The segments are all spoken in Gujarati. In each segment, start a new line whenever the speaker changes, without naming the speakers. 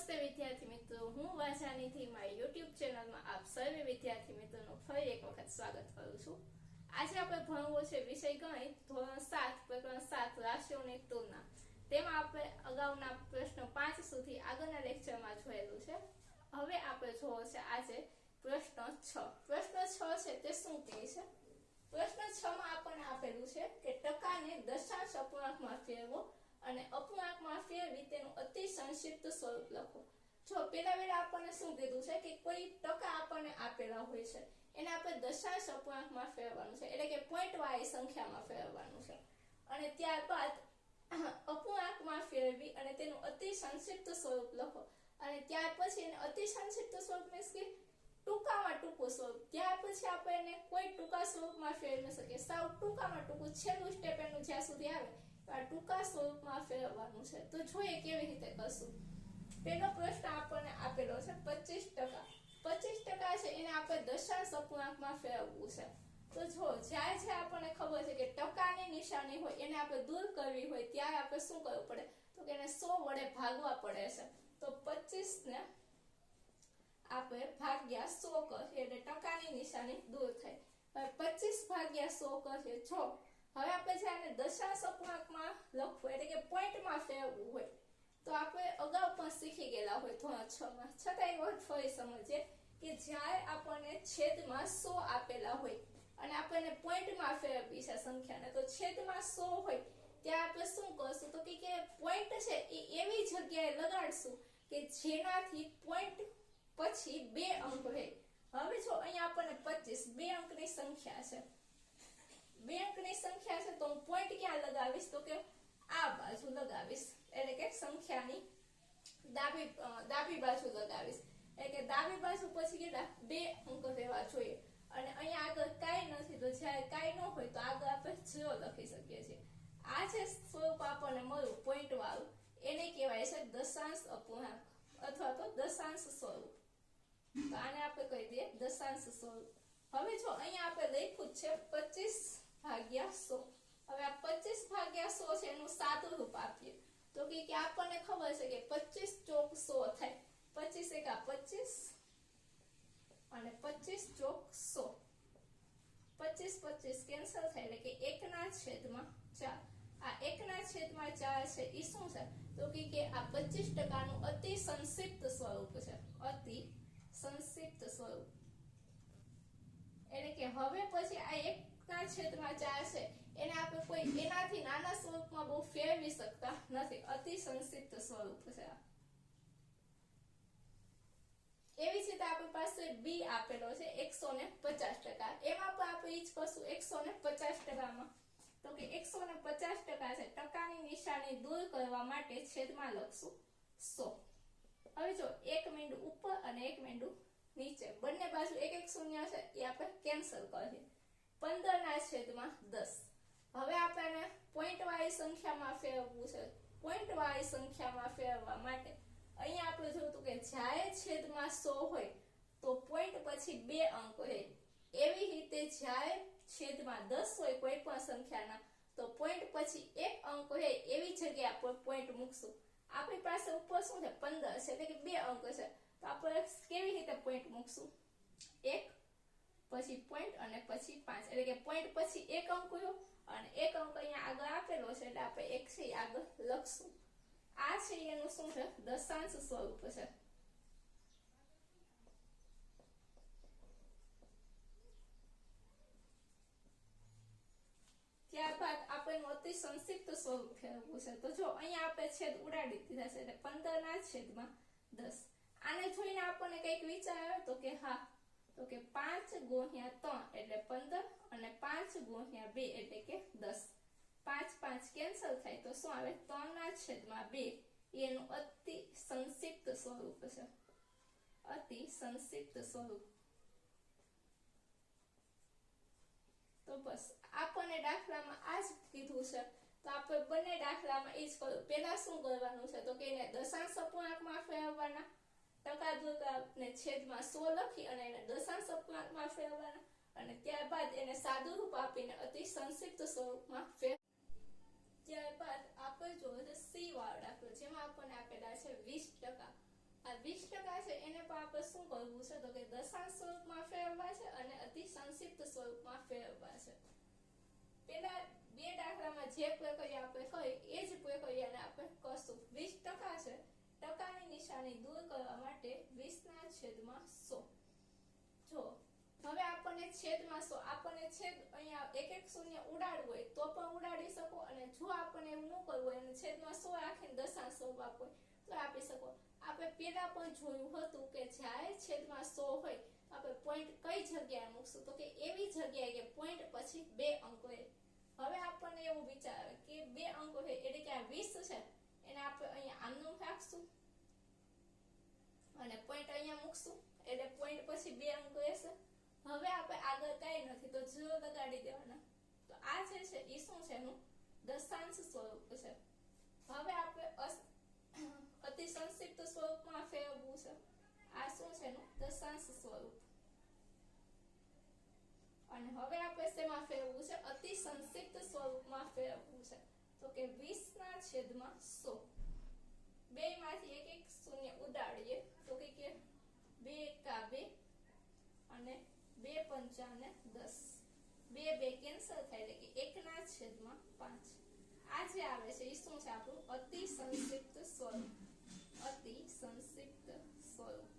નમસ્તે વિદ્યાર્થી મિત્રો, હું વાજાનીથી મારી યુટ્યુબ ચેનલમાં આપ સર્વે વિદ્યાર્થી મિત્રોનું ફરી એક વખત સ્વાગત કરું છું. આજે આપણે ભણવો છે વિષય ગણિત, ધોરણ સાત, પ્રકરણ સાત રાશિઓની તુલના. તેમાં આપણે અગાઉના પ્રશ્ન પાંચ સુધી આગળના લેક્ચરમાં જોયેલું છે. હવે આપણે જોવો છે આજે પ્રશ્ન છ. પ્રશ્ન છ છે તે શું કહે છે? પ્રશ્ન છ માં આપણને આપેલું છે કે ટકાને દશાંશ અપૂર્ણાંકમાં ફેરવો અને અપૂર્ણાંકમાં ફેરવી તેનું અતિ સંક્ષિપ્ત સ્વરૂપ લખો. જો પેલા વેળા આપણને શું કીધું છે કે કોઈ ટકા આપણને આપેલા હોય છે, એને આપણે દશાંશ અપૂર્ણાંકમાં ફેરવવાનું છે, એટલે કે પોઈન્ટ વાળી સંખ્યામાં ફેરવવાનું છે. અને ત્યારબાદ અપૂર્ણાંકમાં ફેરવી અને તેનું અતિ સંક્ષિપ્ત સ્વરૂપ લખો. અને ત્યાર પછી એને અતિ સંક્ષિપ્ત સ્વરૂપ મીન્સ કે ટૂંકામાં ટૂંકું સ્વરૂપ. ત્યાર પછી આપણે એને કોઈ ટૂંકા સ્વરૂપમાં ફેરવી શકીએ. સાવ ટૂંકામાં ટૂંકું છેલ્લું સ્ટેપ એનું જ્યાં સુધી આવે ટૂંકા સ્વરૂપમાં ફેરવવાનું છે. તો જોઈએ કેવી રીતે કરશું. પેલો પ્રશ્ન આપણને આપેલો છે પચીસ ટકા. પચીસ ટકા છે એને આપણે દશાંશ અપૂર્ણાંકમાં ફેરવવું છે. તો જો જ્યારે જે આપણને ખબર છે કે ટકાની નિશાની હોય, એને આપણે દૂર કરવી હોય, ત્યારે આપણે શું કરવું પડે? તો કે એને સો વડે ભાગવા પડે છે. તો પચીસ ને આપણે ભાગ્યા સો કરીએ એટલે ટકાની નિશાની દૂર થાય. પચીસ ભાગ્યા સો કરીએ જો હવે આપણે છે આને દશાંશ અપૂર્ણાંકમાં લખવું એટલે કે પોઈન્ટમાં ફેરવવું હોય. તો આપણે અગાઉ પણ શીખી ગયેલા હોય ધોરણ છ માં છતાં એક વખત ફરી સમજીએ કે જ્યારે આપણને છેદમાં સો આપેલા હોય અને આપણને પોઈન્ટમાં ફેરવી છે સંખ્યાને, તો છેદમાં સો હોય, ત્યાં આપણે શું કરશું? તો કે પોઈન્ટ છે એ એવી જગ્યાએ લગાડશું કે જેનાથી પોઈન્ટ પછી બે અંક રહે. હવે જો અહીંયા આપણને પચીસ, બે અંકની સંખ્યા છે. બે અંકની સંખ્યા છે તો હું પોઈન્ટ ક્યાં લગાવીશ? તો કે આ બાજુ લગાવીશ. એટલે કે સંખ્યાની ડાબી ડાબી બાજુ લગાવીશ. એટલે કે ડાબી બાજુ પછી કેટલા? બે અંક રહેવા જોઈએ. અને અહીંયા આગળ કાંઈ નથી, તો જ્યારે કાંઈ ન હોય તો આગળ આપણે ઝીરો લખી શકીએ છીએ. આ જે સ્વરૂપ આપણને મળ્યું પોઈન્ટ વાળું, એને કહેવાય છે દશાંશ અપૂર્ણાંક અથવા તો દશાંશ સ્વરૂપ. તો આને આપણે કહી દઈએ દશાંશ સ્વરૂપ. હવે જો અહીંયા આપણે લખ્યું છે પચીસ ભાગ્યા સો હવે આ પચીસ ભાગ્યા સો છે, એનું સાદું રૂપ આપીએ. તો કે આપણને ખબર છે કે પચીસ ચોક સો થાય. પચીસ એકા પચીસ અને પચીસ ચોક સો. પચીસ પચીસ કેન્સલ થાય એટલે કે એકના છેદમાં ચાર. આ એકના છેદમાં ચાર છે એ શું છે? તો કે આ પચીસ ટકાનું અતિ સંક્ષિપ્ત સ્વરૂપ છે. અતિ સંક્ષિપ્ત સ્વરૂપ. એટલે કે હવે પછી આ એકના છેદમાં ચાર છે. એને આપણે કોઈ એનાથી નાના સ્વરૂપમાં બહુ ફેરવી શકતા નથી. અતિ સંક્ષિપ્ત સ્વરૂપ છે એવી જ રીતે આપણી પાસે બી આપેલો છે, એકસો ને પચાસ ટકા. એમાં પણ આપણે ઈ કરશું, એકસો ને પચાસ ટકામાં. તો કે એકસો ને પચાસ ટકા છે, ટકાની નિશાની દૂર કરવા માટે છેદમાં લખશું સો. હવે જો, એક મીંડું ઉપર અને એક મીંડું નીચે. બંને બાજુ એક એક શૂન્ય છે, એ આપણે કેન્સલ કરીએ પંદર ના છેદમાં દસ. હવે આપણને પોઈન્ટ વાળી સંખ્યામાં ફેરવવું છે. પોઈન્ટ વાળી સંખ્યામાં ફેરવવા માટે અહીંયા આપણે જોયું કે જ્યારે છેદમાં સો હોય તો પોઈન્ટ પછી બે અંક હોય. એવી રીતે જ્યારે છેદમાં દસ હોય કોઈ પણ સંખ્યાના, તો પોઈન્ટ પછી એક અંક હોય એવી જગ્યા પર પોઈન્ટ મૂકશું. આપણી પાસે ઉપર શું છે? પંદર છે. એટલે કે બે અંક છે. તો આપણે કેવી રીતે પોઈન્ટ મૂકશું? એક પછી પોઈન્ટ અને પછી પાંચ. એટલે કે પોઈન્ટ પછી એક અંક અને એક અંક અહીંયા આગળ આપેલો છે એટલે આપણે એક છે આગળ લખશું. આ છે એનું શું છે? દશાંશ સ્વરૂપ છે. ત્યારબાદ આપણે અતિ સંક્ષિપ્ત સ્વરૂપ ફેરવવું છે. તો જો અહીંયા આપણે છેદ ઉડાડી દીધા છે એટલે પંદર ના છેદમાં દસ. આને જોઈને આપણને કંઈક વિચાર આવ્યો તો કે હા તો કે પાંચ ગુણ્યા ત્રણ એટલે પંદર અને પાંચ ગુણ્યા બે એટલે કે દસ. પાંચ પાંચ કેન્સલ થાય તો શું આવે? ત્રણ ના છેદમાં બે. એનું અતિ સંક્ષિપ્ત સ્વરૂપ છે. અતિ સંક્ષિપ્ત સ્વરૂપ. તો બસ, આપણને દાખલામાં આ જ કીધું છે. તો આપણે બંને દાખલામાં એ જ પેલા શું કરવાનું છે? તો કે એને દશાંશ અપૂર્ણાંકમાં ફેરવવાના ટકા દૂરને છેદમાં સો લખી અને એને દશાંશ અપૂર્ણાંકમાં ફેરવવાના અને ત્યારબાદ એને સાદું રૂપ આપીને અતિ સંક્ષિપ્ત સ્વરૂપમાં ફેર ત્યારબાદ આપણે જોયું છે સી વાળો દાખલો, જેમાં આપણને આપેલા છે વીસ ટકા. આ વીસ ટકા છે, એને પણ આપણે શું કરવું છે? તો કે દશાંશ સ્વરૂપમાં ફેરવવા છે અને અતિ સંક્ષિપ્ત સ્વરૂપમાં ફેરવવા છે. પેલા બે દાખલામાં જે પ્રક્રિયા આપણે કરી એ જ પ્રક્રિયાને આપણે કરશું વીસ ટકા છે ટકાની નિશાની દૂર કરવા માટે વીસના છેદમાં સો. જો હવે આપણને છેદમાં સો, આપણને છેદ અહીંયા એક એક શૂન્ય ઉડાડવું હોય તો પણ ઉડાડી શકો અને જો આપણને એવું ન કરવું હોય અને છેદમાં સો રાખીને દશાંશ સ્વરૂપ આપવું તો આપી શકો. આપણે પેલા પણ જોયું હતું કે જ્યારે છેદમાં સો હોય આપણે પોઈન્ટ કઈ જગ્યાએ મૂકશું? તો કે એવી જગ્યાએ કે પોઈન્ટ પછી બે અંકો હવે આપણને એવું વિચાર કે બે અંકો છે એટલે કે આ 20 છે, એને આપણે અહીંયા આમનું રાખશું. અને પોઈન્ટ અહીંયા મૂકશું. એટલે પોઈન્ટ પછી બે અંકો હશે. હવે આપણે આગળ કઈ નથી, તો ઝીરો લગાડી દેવાના. તો આ જે છે એ શું છે એનું? દશાંશ સ્વરૂપ છે. હવે આપણે અતિ સંક્ષિપ્ત સ્વરૂપમાં ફેરવવું છે. આ શું છે એનું? દશાંશ સ્વરૂપ. અને હવે આપણે શેમાં ફેરવવું છે? અતિ સંક્ષિપ્ત સ્વરૂપમાં ફેરવવું છે. તો કે વીસ ના છેદમાં સો. બે માંથી એક એક શૂન્ય ઉડાડીએ. એકા બે અને બે પંચાને દસ. બે બે કેન્સલ થાય એટલે કે એક ના છેદમાં પાંચ. આ જે આવે છે એ શું છે આપણું? અતિ સંક્ષિપ્ત સ્વરૂપ. અતિ સંક્ષિપ્ત સ્વરૂપ.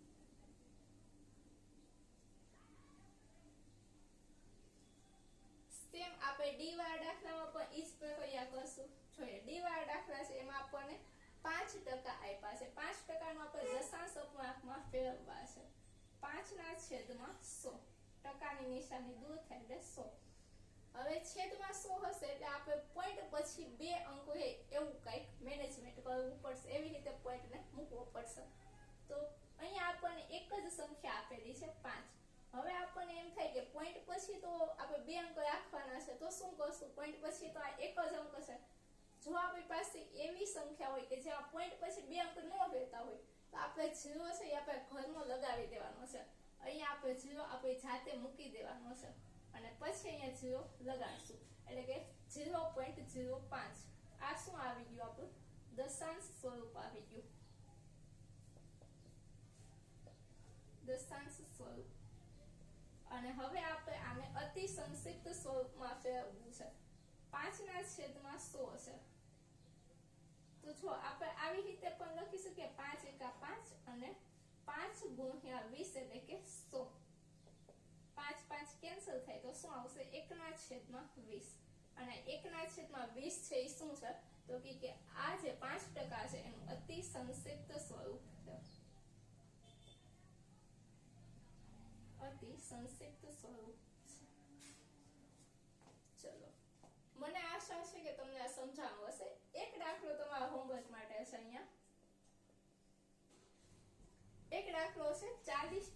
સેમ આપણે ડી વાળા દાખલામાં પણ ઈ જ પ્રક્રિયા કરશું. જોઈએ ડી વાળા દાખલા છે એમાં આપણને પાંચ ટકા આપ્યા છે પાંચ ટકાનું આપણે દશાંશ અપૂર્ણાંકમાં ફેરવવા છે પાંચના પોઈન્ટ પછી બે એમ થાય કે પોઈન્ટ પછી તો આપણે બે અંક રાખવાના છે, તો શું કરશું? પોઈન્ટ પછી તો આ એક જ અંક છે. જો આપણી પાસે એવી સંખ્યા હોય કે જ્યાં પોઈન્ટ પછી બે અંક ન રહેતા હોય, તો આપણે જીરો છે એ આપણે ઘરમાં લગાવી દેવાનો છે. અહીંયા આપણે જીરો આપણે જાતે મૂકી દેવાનો છે. અને પછી અહીંયા જીરો લગાડશું. એટલે કે જીરો પોઈન્ટ જીરો પાંચ. આ શું આવી ગયું આપણું? દશાંશ સ્વરૂપ આવી ગયું. દશાંશ સ્વરૂપ. અને હવે આપણે આને અતિ સંક્ષિપ્ત સ્વરૂપમાં ફેરવવું છે. પાંચના છેદમાં સો છે. તો જો આપણે આવી રીતે પણ લખી શકીએ. પાંચ એકા પાંચ અને પાંચ ગુણ્યા વીસ એટલે કેન્સલ થાય તો શું આવશે? એકના છેદમાં વીસ. અને એકના છેદમાં વીસ છે એ શું છે? તો કે આ જે પાંચ ટકા છે એનું અતિ સંક્ષિપ્ત સ્વરૂપ છે. અતિ સંક્ષિપ્ત સ્વરૂપ ચલો. મને આશા છે કે તમને આ સમજાણું હશે. એક દાખલો તમારા હોમવર્ક માટે છે અહીંયા. એક દાખલો છે ચાલીસ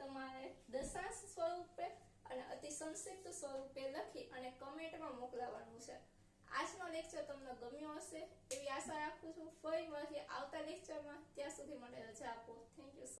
તમારે દશાંશ સ્વરૂપે અને અતિ સંક્ષિપ્ત સ્વરૂપે લખી અને કમેન્ટમાં મોકલાવવાનું છે. આજનો લેક્ચર તમને ગમ્યો હશે એવી આશા રાખું છું. ફરી મળીએ આવતા લેક્ચરમાં ત્યાં સુધી મને રજા આપો. Thank you